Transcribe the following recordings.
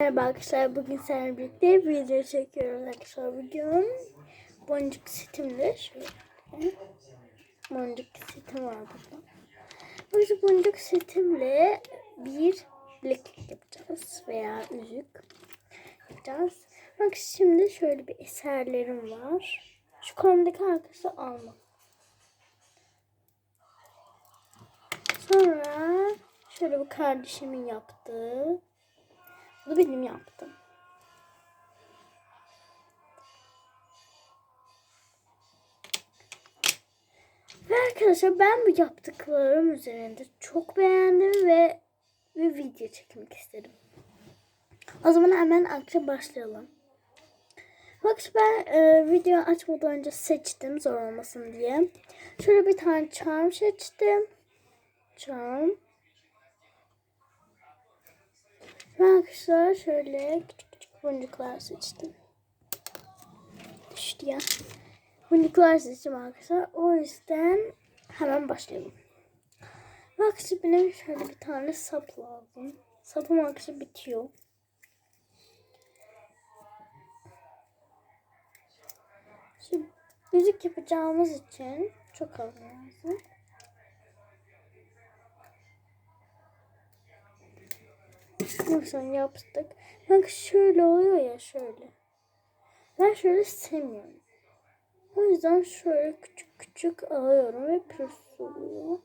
Merhaba arkadaşlar bugün seninle birlikte video çekiyoruz arkadaşlar bugün boncuk setimle şöyle boncuk setim var burada. Bu boncuk setimle bir bileklik yapacağız veya yüzük yapacağız. Bak şimdi şöyle bir eserlerim var. Şu konudaki arkadaşlar alma. Sonra şöyle bu kardeşimin yaptığı bunu benim yaptım. Ve arkadaşlar ben bu yaptıklarım üzerinde çok beğendim ve bir video çekmek istedim. O zaman hemen akşam başlayalım. Bak ben e, video açmadan önce seçtim zor olmasın diye. Şöyle bir tane charm seçtim. Charm. Ben arkadaşlar şöyle küçük küçük boncuklar seçtim. Düştü ya. Boncuklar seçtim arkadaşlar. O yüzden hemen başlayalım. Şimdi benim şöyle bir tane sap lazım. Sapım arkadaşlar bitiyor. Şimdi müzik yapacağımız için çok az lazım. Yoksa yaptık. Bak şöyle oluyor ya şöyle. Ben şöyle sevmiyorum. O yüzden şöyle küçük küçük alıyorum ve pürüzsüz oluyor.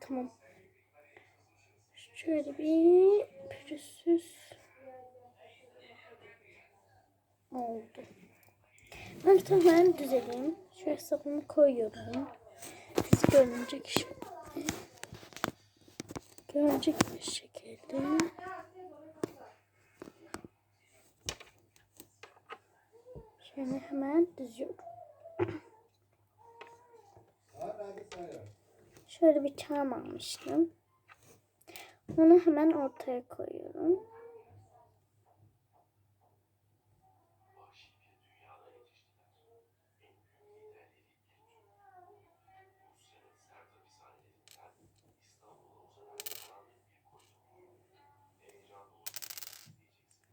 Tamam. Şöyle bir pürüzsüz oldu. Ben tamamen düzeleyim. Şöyle sapımı koyuyorum. Siz görünecek şimdi görecek bir şekilde şöyle hemen düzüyorum. Şöyle bir çarm almıştım. Onu hemen ortaya koyuyorum.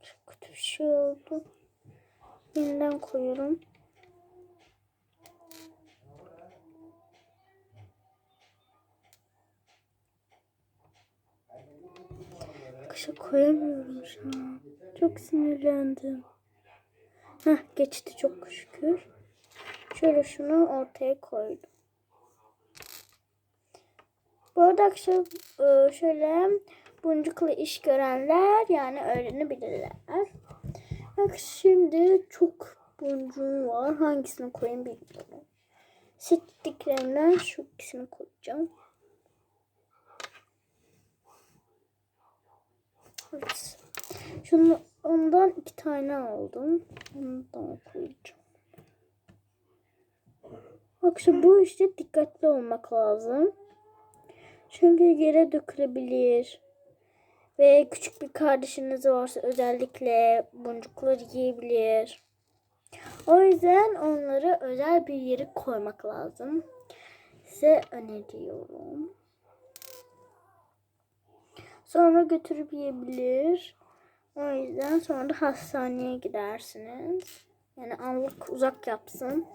Çok kötü bir şey oldu. Yeniden koyuyorum. Kışa koyamıyorum şu an. Çok sinirlendim. Heh, geçti çok şükür. Şöyle şunu ortaya koydum. Bu arada e, şöyle boncukla iş görenler yani öğrenebilirler. Bak şimdi çok boncuğum var. Hangisini koyayım bilmiyorum. Seçtiklerimden şu ikisini koyacağım. Evet. Şunu ondan iki tane aldım. Ondan koyacağım. Bak şu bu işte dikkatli olmak lazım. Çünkü yere dökülebilir. Ve küçük bir kardeşiniz varsa özellikle boncukları yiyebilir. O yüzden onları özel bir yere koymak lazım. Size öneriyorum. Sonra götürüp yiyebilir. O yüzden sonra da hastaneye gidersiniz. Yani Allah uzak yapsın.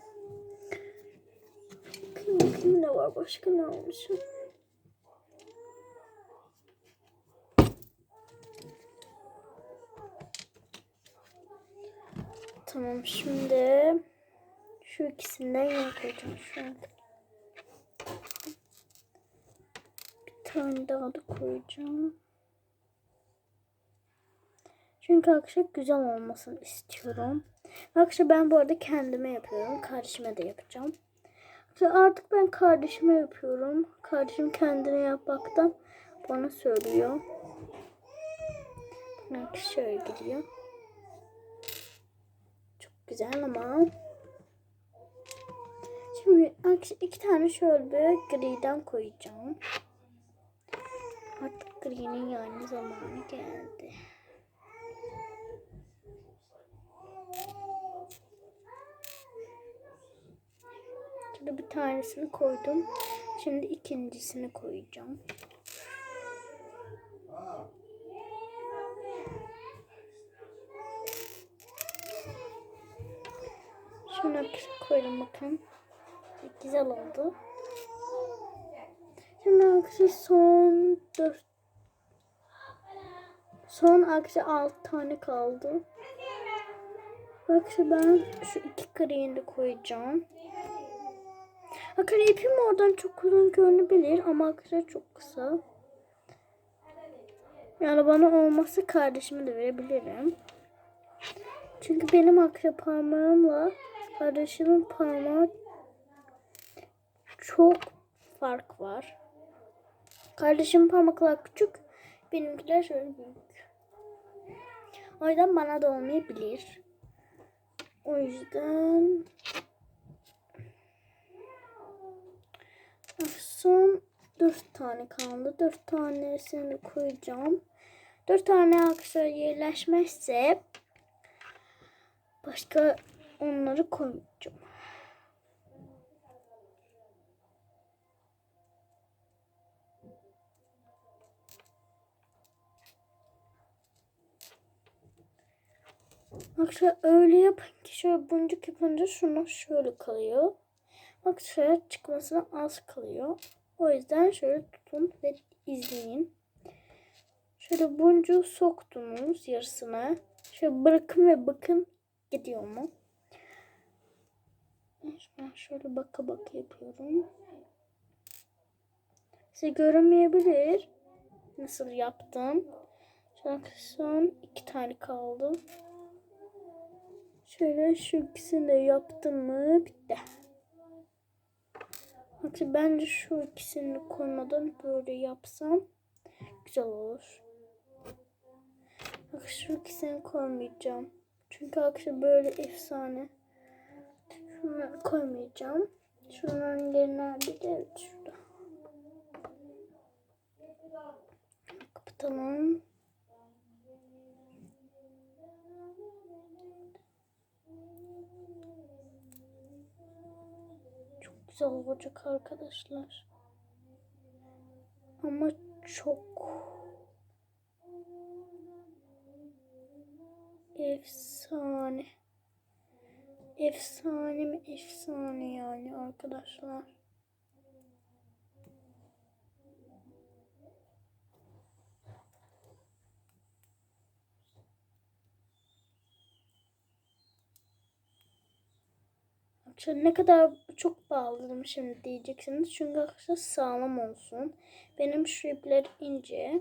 Bakayım bakayım ne var başka ne olmuş. Tamam şimdi şu ikisinden yana koyacağım şu an. Bir tane daha da koyacağım. Çünkü arkadaşlar güzel olmasını istiyorum. Arkadaşlar ben bu arada kendime yapıyorum. Kardeşime de yapacağım. Artık ben kardeşime yapıyorum. Kardeşim kendine yapmaktan bana söylüyor. Bak şöyle gidiyor. Güzel ama. Şimdi iki tane şöyle griden koyacağım. Artık green'in yani zamanı geldi. Şurada bir tanesini koydum. Şimdi ikincisini koyacağım. Şunu bakın. Güzel oldu. Şimdi arkadaşlar son 4 Son arkadaşlar 6 tane kaldı. Arkadaşlar ben şu iki de koyacağım. Arkadaşlar ipim oradan çok uzun görünebilir ama arkadaşlar çok kısa. Yani bana olmazsa kardeşime de verebilirim. Çünkü benim akrep parmağımla kardeşimin parmağı çok fark var. Kardeşimin parmaklar küçük, benimkiler şöyle büyük. O yüzden bana da olmayabilir. O yüzden son dört tane kaldı. Dört tanesini de koyacağım. Dört tane aksa yerleşmezse başka onları koymayacağım. Arkadaşlar öyle yapın ki şöyle boncuk yapınca şuna şöyle kalıyor. Arkadaşlar çıkmasına az kalıyor. O yüzden şöyle tutun ve izleyin. Şöyle boncuğu soktunuz yarısına. Şöyle bırakın ve bakın gidiyor mu? Ben şöyle baka baka yapıyorum. Size görünmeyebilir. Nasıl yaptım. Son iki tane kaldı. Şöyle şu ikisini de yaptım mı bitti. Hatta bence şu ikisini koymadan böyle yapsam güzel olur. Bak şu ikisini koymayacağım. Çünkü akşam böyle efsane. Şunları koymayacağım. Şunların yerine bir de şurada. Kapatalım. Çok güzel olacak arkadaşlar. Ama çok efsane. Efsane mi efsane yani arkadaşlar. Arkadaşlar ne kadar çok bağladım şimdi diyeceksiniz. Çünkü arkadaşlar sağlam olsun. Benim şu ince.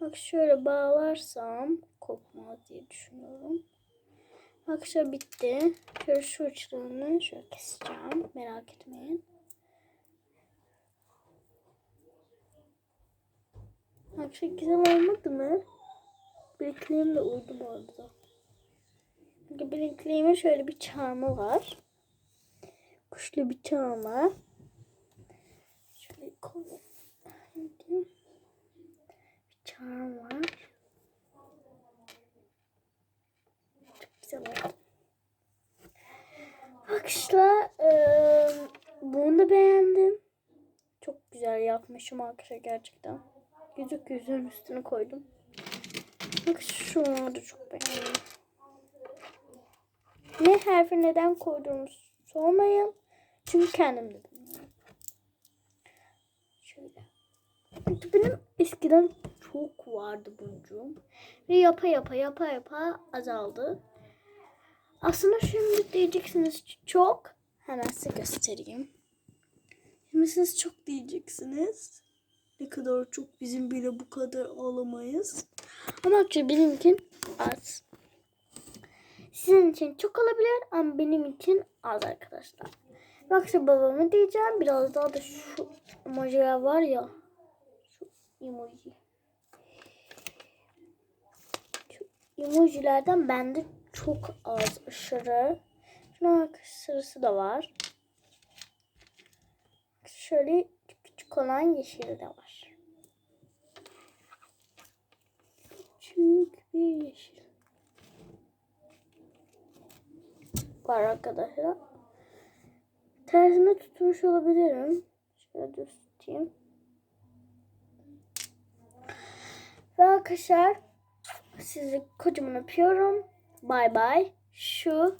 Bak şöyle bağlarsam kopmaz. Arkadaşlar bitti. Şöyle şu uçlarını şöyle keseceğim. Merak etmeyin. Arkadaşlar güzel olmadı mı? Bilekliğim de uydu bu arada. Bilekliğimin şöyle bir çarmı var. Kuşlu bir çarmı. Şöyle koyayım. Bir çarm var. Güzel. Arkadaşlar eee, bunu beğendim. Çok güzel yapmışım arkadaşlar gerçekten. Yüzük yüzüğün üstüne koydum. Bak şunu da çok beğendim. Ne harfi neden koyduğumu sormayın. Çünkü kendim de bilmiyorum. Benim eskiden çok vardı boncuğum. Ve yapa yapa yapa yapa azaldı. Aslında şimdi diyeceksiniz çok. Hemen size göstereyim. Şimdi siz çok diyeceksiniz. Ne kadar çok bizim bile bu kadar alamayız. Ama actually benimkin az. Sizin için çok olabilir ama benim için az arkadaşlar. Bak şu babamı diyeceğim. Biraz daha da şu emojiler var ya. Şu emoji. Şu emojilerden bende çok az aşırı. Şuna sırası da var. Şöyle küçük olan yeşili de var. Küçük bir yeşil. Var arkadaşlar. Tersine tutmuş olabilirim. Şöyle düz tutayım. Ve arkadaşlar sizi kocaman öpüyorum. Bay bay. Şu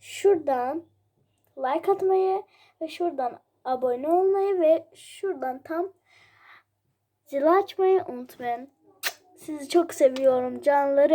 şuradan like atmayı ve şuradan abone olmayı ve şuradan tam zil açmayı unutmayın. Sizi çok seviyorum canları.